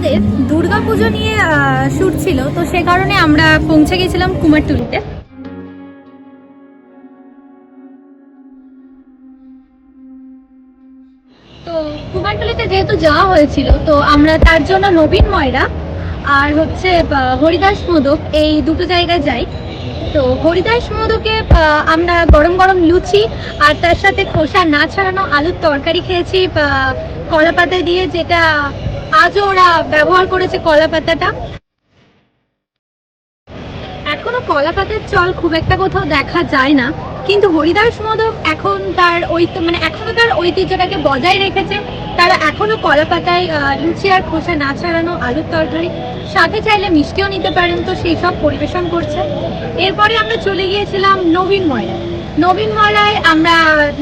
আমাদের দুর্গাপুজো নিয়ে শ্যুট ছিল। তো সে কারণে আমরা পৌঁছে গেছিলাম কুমারটুলিতে। তো কুমারটুলিতে যেহেতু যাওয়া হয়েছিল, তো আমরা তার জন্য নবীন ময়রা আর হচ্ছে হরিদাস মোদক এই দুটো জায়গায় যাই। তো হরিদাস মোদকে আমরা গরম গরম লুচি আর তার সাথে খোসা না ছাড়ানো আলুর তরকারি খেয়েছি কলা পাতা দিয়ে, যেটা আজও ওরা ব্যবহার করেছে কলা পাতাটা। এখনও কলা পাতার চল খুব একটা কোথাও দেখা যায় না। কিন্তু হরিদাস মোদক এখন তার ওই মানে এখনও তার ঐতিহ্যটাকে বজায় রেখেছে। তারা এখনও কলা পাতায় লুচি আর খোসা না ছাড়ানো আলুর তরকারি, সাথে চাইলে মিষ্টিও নিতে পারেন তো সেই সব পরিবেশন করছে। এরপরে আমরা চলে গিয়েছিলাম নবীন ময়রায় নবীন ময়রায় আমরা,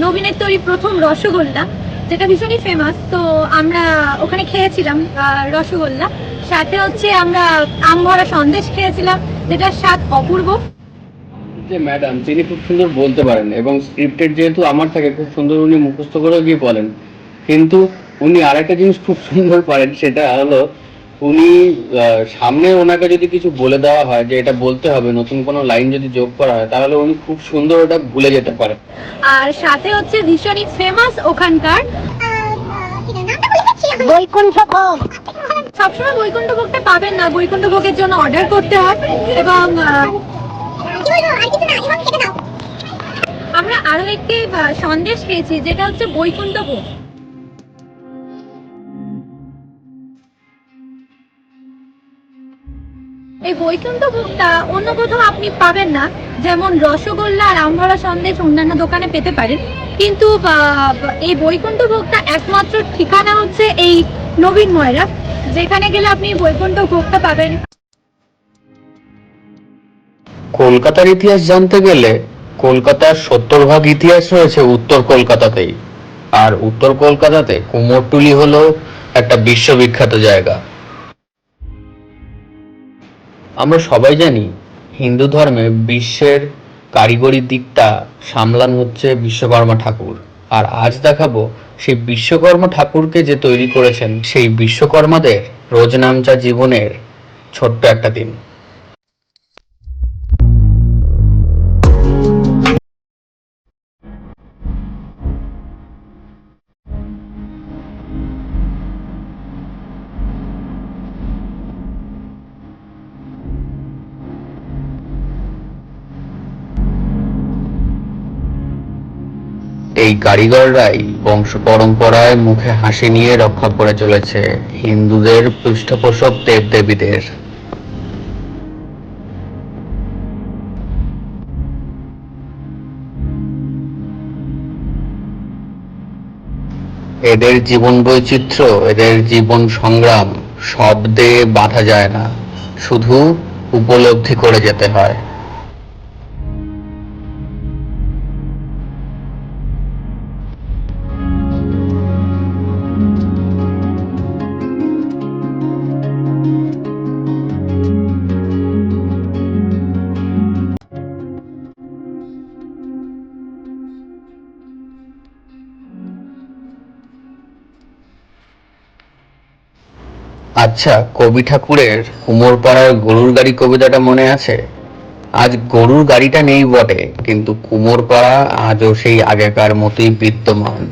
নবীনের তৈরি প্রথম রসগোল্লা। যেটা ভীষণই ফেমাস তো আমরা ওখানে খেয়েছিলাম রসগোল্লা। সাথে হচ্ছে আমরা আম ভরা সন্দেশ খেয়েছিলাম, যেটার স্বাদ অপূর্ব। যে ম্যাডাম তিনি খুব সুন্দর বলতে পারেন এবং স্ক্রিপ্টেড যেহেতু আমার থাকে, খুব সুন্দর উনি মুখস্থ করেও গিয়ে বলেন। কিন্তু উনি আরেকটা জিনিস খুব সুন্দর পারেন, সেটা হলো উনি সামনে ওনাকে যদি কিছু বলে দেওয়া হয় যে এটা বলতে হবে, নতুন কোনো লাইন যদি যোগ করা হয়, তাহলে উনি খুব সুন্দর ওটা ভুলে যেতে পারেন আর সাথে হচ্ছে ভীষণই ফেমাস ওখানকার বৈকুণ্ঠ ভোগ সবসময় বৈকুণ্ঠ ভোগটা পাবেন না। বৈকুণ্ঠ ভোগের জন্য অর্ডার করতে হয় এবং আমরা আরও একটি সন্দেশ পেয়েছি, যেটা হচ্ছে বৈকুণ্ঠ ভোগ এই বৈকুণ্ঠ ভোগটা অন্য কোথাও আপনি পাবেন না। যেমন রসগোল্লা আর আমভরা সন্দেশ অন্যান্য দোকানে পেতে পারেন। কিন্তু এই বৈকুণ্ঠ ভোগটা একমাত্র ঠিকানা হচ্ছে এই নবীন ময়রা। যেখানে গেলে আপনি বৈকুণ্ঠ ভোগটা পাবেন। কলকাতার ইতিহাস জানতে গেলে কলকাতার সত্তর ভাগ ইতিহাস রয়েছে উত্তর কলকাতাতেই। আর উত্তর কলকাতাতে কুমোরটুলি হলো একটা বিশ্ববিখ্যাত জায়গা। আমরা সবাই জানি হিন্দু ধর্মে বিশ্বের কারিগরি দিকটা সামলান হচ্ছে বিশ্বকর্মা ঠাকুর। আর আজ দেখাবো সেই বিশ্বকর্মা ঠাকুরকে যে তৈরি করেছেন সেই বিশ্বকর্মাদের রোজনামচা জীবনের ছোট্ট একটা দিন। এই কারিগররাই বংশ পরম্পরায় মুখে হাসি নিয়ে রক্ষা করে চলেছে হিন্দুদের পৃষ্ঠপোষক দেবদেবীদের। এদের জীবন বৈচিত্র্য, এদের জীবন সংগ্রাম শব্দে বাধা যায় না। শুধু উপলব্ধি করে যেতে হয়। আচ্ছা কবি ঠাকুরের কুমোরপাড়ার গরুর গাড়ি কবিতাটা মনে আছে? আজ গরুর গাড়িটা নেই বটে, কিন্তু কুমোরপাড়া আজও সেই আগেকার মতোই বিদ্যমান।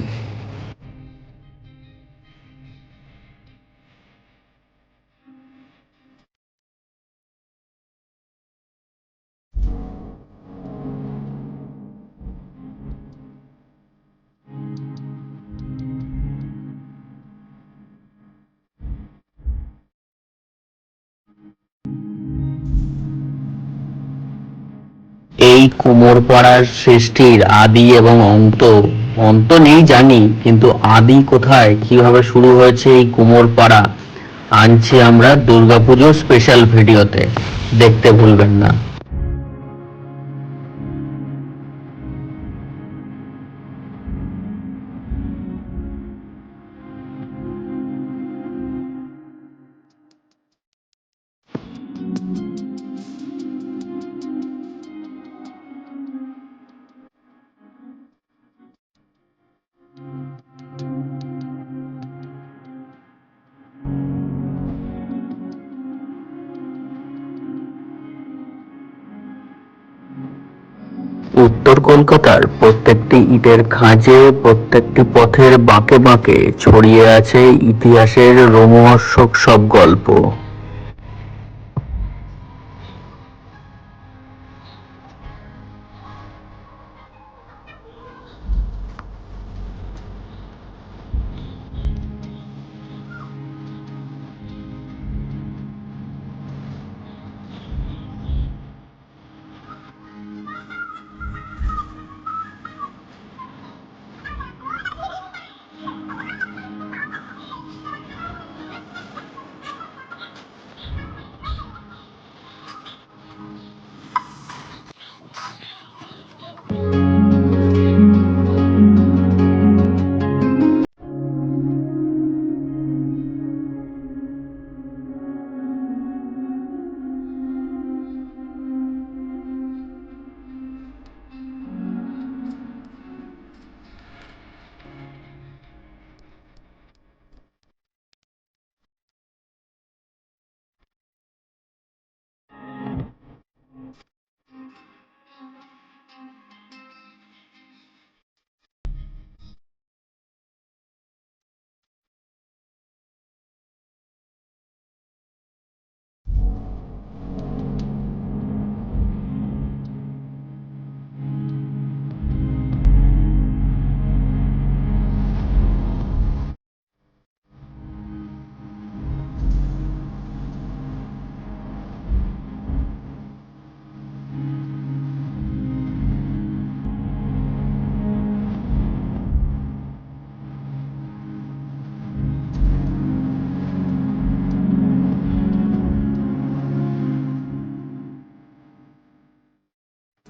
এই কুমোরপাড়ার সৃষ্টির আদি এবং অন্ত অন্ত নেই জানি, কিন্তু আদি কোথায়? কীভাবে শুরু হয়েছে এই কুমোরপাড়া? আনছি আমরা দুর্গাপুজোর স্পেশাল ভিডিওতে দেখতে ভুলবেন না। উত্তর কলকাতার প্রত্যেকটি ইটের খাঁজে, প্রত্যেকটি পথের বাঁকে বাঁকে ছড়িয়ে আছে ইতিহাসের রোমহর্ষক সব গল্প।